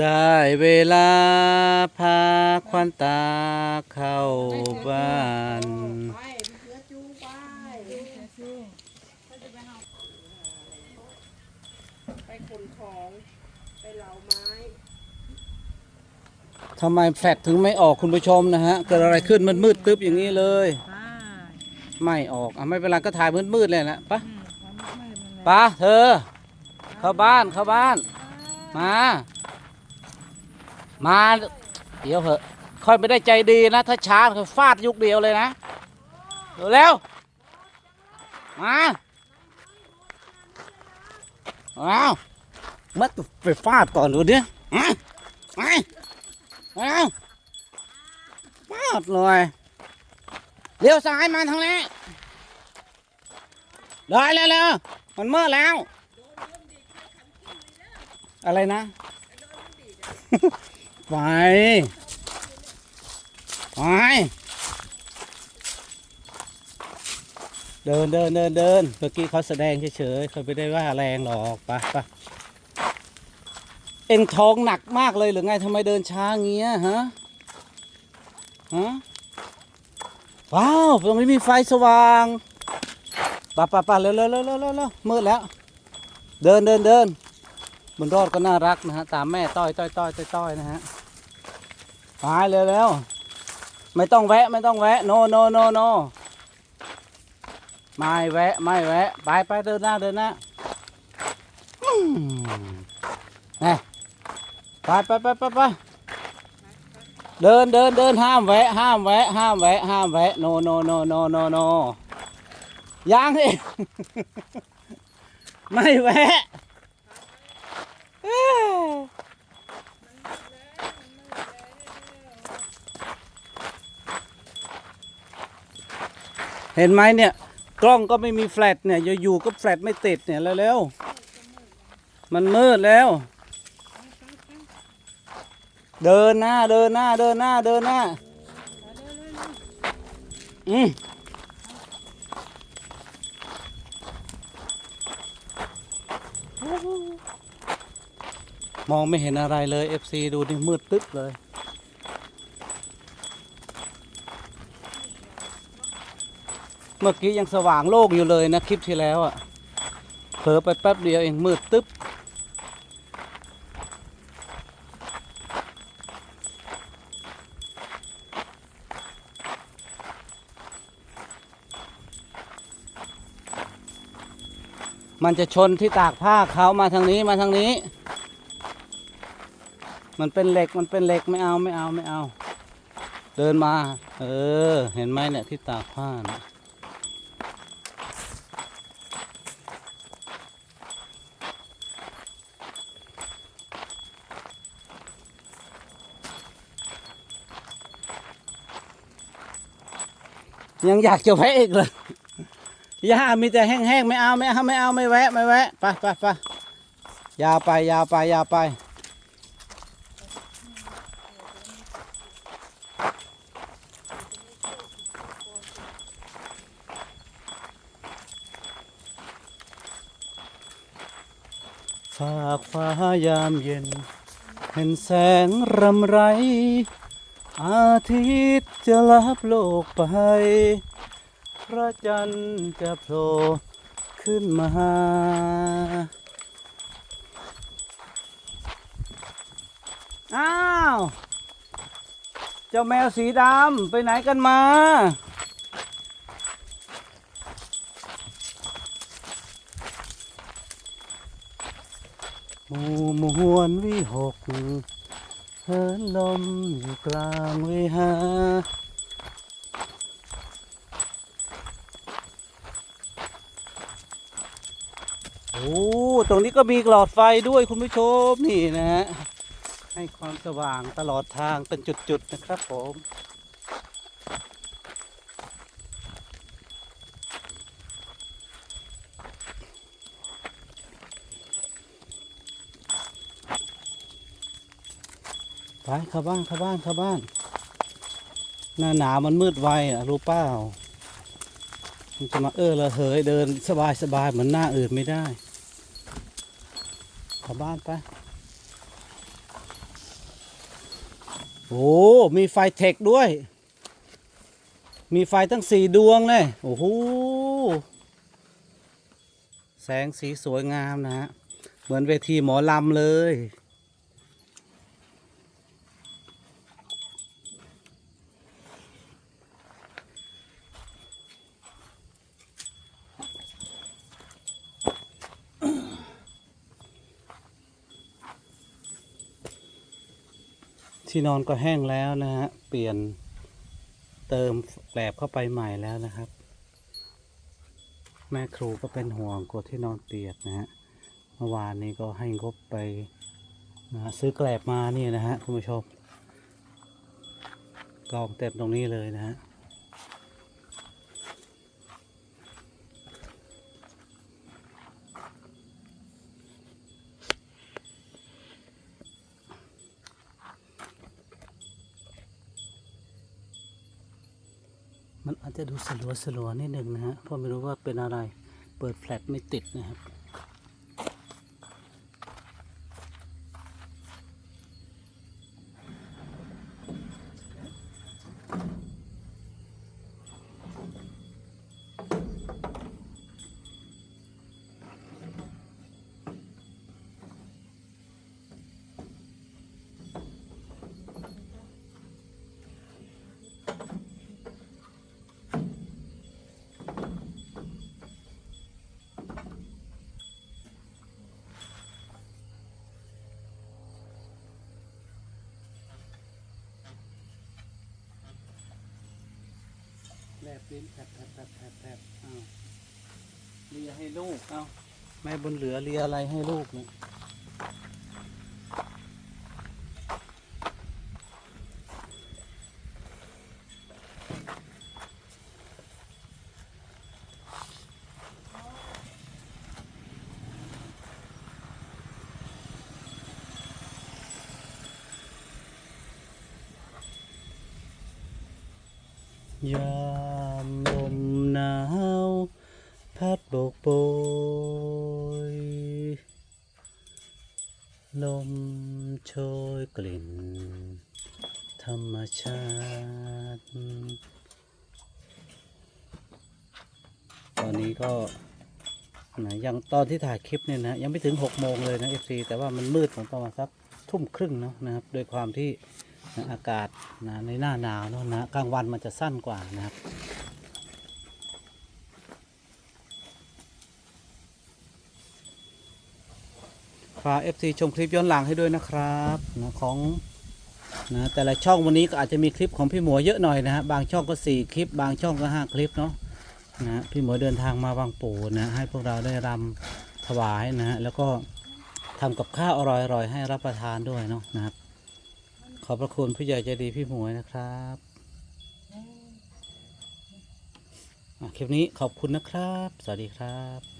ได้เวลาพาควันตาเข้าบ้าน ไปขนของ ไปเหลาไม้ทำไมแฟลตถึงไม่ออกคุณผู้ชมนะฮะ เกิดอะไรขึ้นมันมืดตึ๊บอย่างนี้เลย ไม่ออกอะไม่เป็นไรก็ถ่ายมืดๆเลยนะปะปะเธอ เข้าบ้านเข้าบ้าน มา มา เดี๋ยวเหอะ ค่อยไม่ได้ใจดีนะ ถ้าช้าค่อฟาดยุกเดียวเลยนะเร็วมาว้าวมัดไปฟาดก่อนดูดิมาไปเอาฟาดเลยเลี้ยวซ้ายมาทางนี้เลยเร็วๆมันเมื่อแล้ว อะไรนะ ไป ไป เดินเดินเดินเดินเมื่อกี้เขาแสดงเฉยๆเขาไม่ได้ว่าแรงหรอกไปไปเอ็งท้องหนักมากเลยหรือไงทำไมเดินช้าเงี้ยฮะฮะว้าวตรงนี้มีไฟสว่างปะปะปะเร็วเร็วเร็วเร็วเร็วเร็วมืดแล้ว เดินเดินเดิน บนรอดก็น่ารักนะฮะตามแม่ต้อยต้อยต้อยต้อยต้อยนะฮะไปเร็วเร็วไม่ต้องแวะไม่ต้องแวะ โนโนโนโนไม่แวะไม่แวะ ไปไปเดินหน้าเดินหน้านี่ไปไปไปไปไปเดินเดินเดินห้ามแวะ ห้ามแวะ ห้ามแวะ ห้ามแวะ โนโนโนโนโนโนยังเองไม่แวะ เห็นไหมเนี่ย กล้องก็ไม่มีแฟลชเนี่ยอยู่ๆก็แฟลชไม่ติดเนี่ยเร็วๆมันมืดแล้ว เดินหน้าเดินหน้าเดินหน้าเดินหน้าอืม มองไม่เห็นอะไรเลย FC ดูนี่มืดตึ๊บเลย เมื่อกี้ยังสว่างโล่งอยู่เลยนะคลิปที่แล้วอะ่ะเผลอไปแป๊บเดียวเองมืดตึ๊บมันจะชนที่ตากผ้าเขามาทางนี้มาทางนี้ มันเป็นเหล็กมันเป็นเหล็กไม่เอาไม่เอาไม่เอา เดินมา เออ เห็นไหมเนี่ยที่ตากผ้านะยังอยากจะแวะอีกเลยหญ้ามีแต่แห้งๆไม่เอาไม่เอาไม่เอาไม่แวะไม่แวะไปไปไปยาวไปยาวไปยาวไปากฟ้ายามเย็น เห็นแสงรำไร อาทิตย์จะลับโลกไป พระจันทร์จะโผล่ขึ้นมาอ้าว เจ้าแมวสีดำไปไหนกันมา ห มู่วลวิหกเฮินลมอยู่กลางเวหาโอ้ตรงนี้ก็มีหลอดไฟด้วยคุณผู้ชมนี่นะฮะให้ความสว่างตลอดทางเป็นจุดๆนะครับผม ไปข้าบ้านข้าบ้านข้าบ้าน หน้าหนาวมันมืดไวอะรู้เปล่ามันจะมาเออระเหยเดินสบายสบายเหมือนหน้าอื่นไม่ได้ข้าบ้านไปโอ้มีไฟเทคด้วย มีไฟตั้งสี่ดวงเลย โอ้โห แสงสีสวยงามนะฮะ เหมือนเวทีหมอลำเลย ที่นอนก็แห้งแล้วนะฮะ เปลี่ยนเติมแกลบเข้าไปใหม่แล้วนะครับ แม่ครูก็เป็นห่วงกลัวที่นอนเปียกนะฮะ เมื่อวานนี้ก็ให้งบไปนะซื้อแกลบมานี่นะฮะคุณผู้ชมกองเต็มตรงนี้เลยนะฮะ มันอาจจะดูสลัวสลัวๆนิดหนึ่งนะฮะเพราะไม่รู้ว่าเป็นอะไร เปิดแฟลชไม่ติดนะครับ บลิ้นแผลบแผลบแผลบแผลบแผลบอ้าวเลียให้ลูกเอาแม่บนเหลือเลียอะไรให้ลูกเนี่ยยา พัดโบยลมโชยกลิ่น ธรรมชาติ ตอนนี้ก็นะยังตอนที่ถ่ายคลิปเนี่ยนะ ยังไม่ถึงหกโมงเลยนะเอฟซีแต่ว่ามันมืดของประมาณสักทุ่มครึ่งเนาะนะครับ โดยความที่นะอากาศนะในหน้าหนาวเนาะนะกลางวันมันจะสั้นกว่านะครับ ฝาก FC ชมคลิปย้อนหลังให้ด้วยนะครับนะของนะแต่ละช่องวันนี้ก็อาจจะมีคลิปของพี่หมวยเยอะหน่อยนะฮะบางช่องก็ 4 คลิป บางช่องก็ 5 คลิปเนาะนะพี่หมวยเดินทางมาบางปู่นะให้พวกเราได้รำถวายนะฮะแล้วก็ทำกับข้าวอร่อยๆให้รับประทานด้วยเนาะนะครับ ขอบพระคุณผู้ใหญ่ใจดีพี่หมวยนะครับคลิปนี้ขอบคุณนะครับ สวัสดีครับ